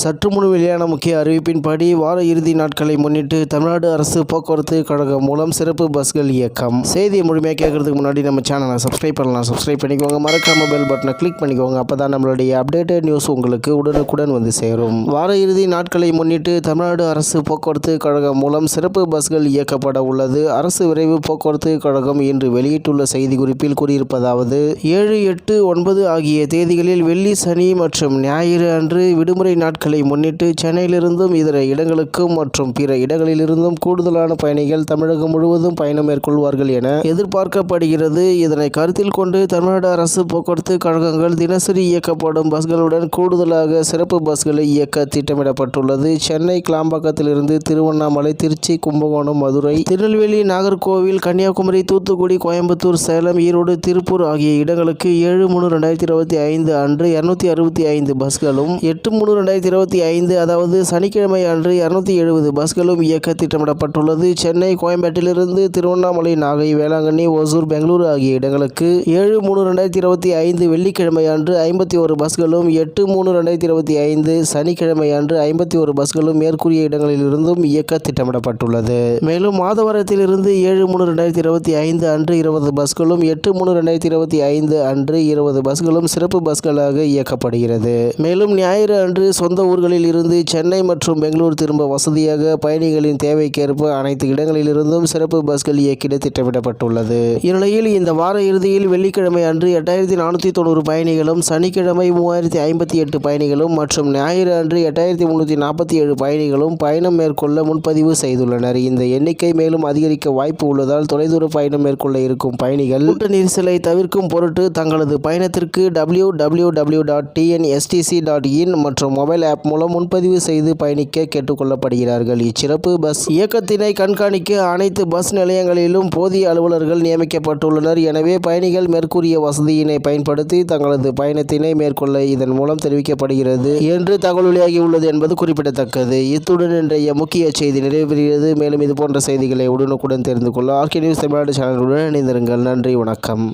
சற்று முன் வெளியான முக்கிய அறிவிப்பின்படி வார இறுதி நாட்களை முன்னிட்டு தமிழ்நாடு அரசு போக்குவரத்து கழகம் மூலம் சிறப்பு பஸ்கள் இயக்கம். செய்தியை முழுமையாக கேட்கறதுக்கு முன்னாடி நம்ம சேனலை சப்ஸ்கிரைப் பண்ணலாம். சப்ஸ்கிரைப் பண்ணிக்கோங்க. மறக்காம பெல் பட்டனை கிளிக் பண்ணிக்கோங்க. அப்போ தான் நம்மளுடைய அப்டேட்டட் நியூஸ் உங்களுக்கு உடனுக்குடன் வந்து சேரும். வார இறுதி நாட்களை முன்னிட்டு தமிழ்நாடு அரசு போக்குவரத்து கழகம் மூலம் சிறப்பு பஸ்கள் இயக்கப்பட உள்ளது. அரசு விரைவு போக்குவரத்து கழகம் இன்று வெளியிட்டுள்ள செய்தி குறிப்பில் கூறியிருப்பதாவது ஏழு எட்டு ஒன்பது ஆகிய தேதிகளில் வெள்ளி சனி மற்றும் ஞாயிறு அன்று விடுமுறை நாட்கள் முன்னிட்டு சென்னையிலிருந்தும் இதர இடங்களுக்கும் மற்றும் பிற இடங்களிலிருந்தும் கூடுதலான பயணிகள் தமிழகம் முழுவதும் பயணம் மேற்கொள்வார்கள் என எதிர்பார்க்கப்படுகிறது. இதனை கருத்தில் கொண்டு தமிழ்நாடு அரசு போக்குவரத்து கழகங்கள் தினசரி இயக்கப்படும் பஸ்களுடன் கூடுதலாக சிறப்பு பஸ்களை இயக்க திட்டமிடப்பட்டுள்ளது. சென்னை கிளாம்பாக்கத்திலிருந்து திருவண்ணாமலை திருச்சி கும்பகோணம் மதுரை திருநெல்வேலி நாகர்கோவில் கன்னியாகுமரி தூத்துக்குடி கோயம்புத்தூர் சேலம் ஈரோடு திருப்பூர் ஆகிய இடங்களுக்கு ஏழு மூணு ரெண்டாயிரத்தி இருபத்தி ஐந்து அன்று இரநூத்தி அறுபத்தி ஐந்து பஸ்களும் எட்டு மூணு ரெண்டாயிரத்தி இருபத்தி ஐந்து அதாவது சனிக்கிழமை அன்று இரநூத்தி எழுபது பஸ்களும் இயக்க திட்டமிடப்பட்டுள்ளது. சென்னை கோயம்பேட்டிலிருந்து திருவண்ணாமலை நாகை வேளாங்கண்ணி ஓசூர் பெங்களூரு ஆகிய இடங்களுக்கு ஏழு மூணு ரெண்டாயிரத்தி இருபத்தி ஐந்து வெள்ளிக்கிழமை அன்று ஐம்பத்தி ஒரு பஸ்களும் எட்டு மூணு ரெண்டாயிரத்தி இருபத்தி ஐந்து சனிக்கிழமை அன்று ஐம்பத்தி ஒரு பஸ்களும் மேற்கூறிய இடங்களிலிருந்தும் இயக்க திட்டமிடப்பட்டுள்ளது. மேலும் மாதவரத்திலிருந்து ஏழு மூணு ரெண்டாயிரத்தி இருபத்தி ஐந்து அன்று இருபது பஸ்களும் எட்டு மூணு ரெண்டாயிரத்தி இருபத்தி ஐந்து அன்று இருபது பஸ்களும் சிறப்பு பஸ்களாக இயக்கப்படுகிறது. மேலும் ஞாயிறு அன்று சொந்த ஊர்களில் இருந்து சென்னை மற்றும் பெங்களூர் திரும்ப வசதியாக பயணிகளின் தேவைக்கேற்ப அனைத்து இடங்களிலிருந்தும் சிறப்பு பஸ்கள் இயக்கிட திட்டமிடப்பட்டுள்ளது. இந்நிலையில் இந்த வார இறுதியில் வெள்ளிக்கிழமை அன்று எட்டாயிரத்தி நானூற்றி தொண்ணூறு பயணிகளும் சனிக்கிழமை மூவாயிரத்தி ஐம்பத்தி எட்டு பயணிகளும் மற்றும் ஞாயிறு அன்று எட்டாயிரத்தி முன்னூற்றி நாற்பத்தி ஏழு பயணிகளும் பயணம் மேற்கொள்ள முன்பதிவு செய்துள்ளனர். இந்த எண்ணிக்கை மேலும் அதிகரிக்க வாய்ப்பு உள்ளதால் தொலைதூர பயணம் மேற்கொள்ள இருக்கும் பயணிகள் கூட்ட நெரிசலை தவிர்க்கும் பொருட்டு தங்களது பயணத்திற்கு W W W dot TNSTC dot in மற்றும் மொபைல் ஆப் மூலம் முன்பதிவு செய்து பயணிக்க கேட்டுக்கொள்ளப்படுகிறார்கள். இச்சிறப்பு பஸ் இயக்கத்தினை கண்காணிக்க அனைத்து பஸ் நிலையங்களிலும் போதிய அலுவலர்கள் நியமிக்கப்பட்டுள்ளனர். எனவே பயணிகள் மேற்கூறிய வசதியினை பயன்படுத்தி தங்களது பயணத்தினை மேற்கொள்ள இதன் மூலம் தெரிவிக்கப்படுகிறது என்று தகவல் வெளியாகியுள்ளது என்பது குறிப்பிடத்தக்கது. இத்துடன் இன்றைய முக்கிய செய்தி நிறைவேறுகிறது. மேலும் இது போன்ற செய்திகளை உடனுக்குடன் தெரிந்து கொள்ள ஆர்கே நியூஸ் தமிழ்நாடு சேனலுடன் இணைந்திருங்கள். நன்றி வணக்கம்.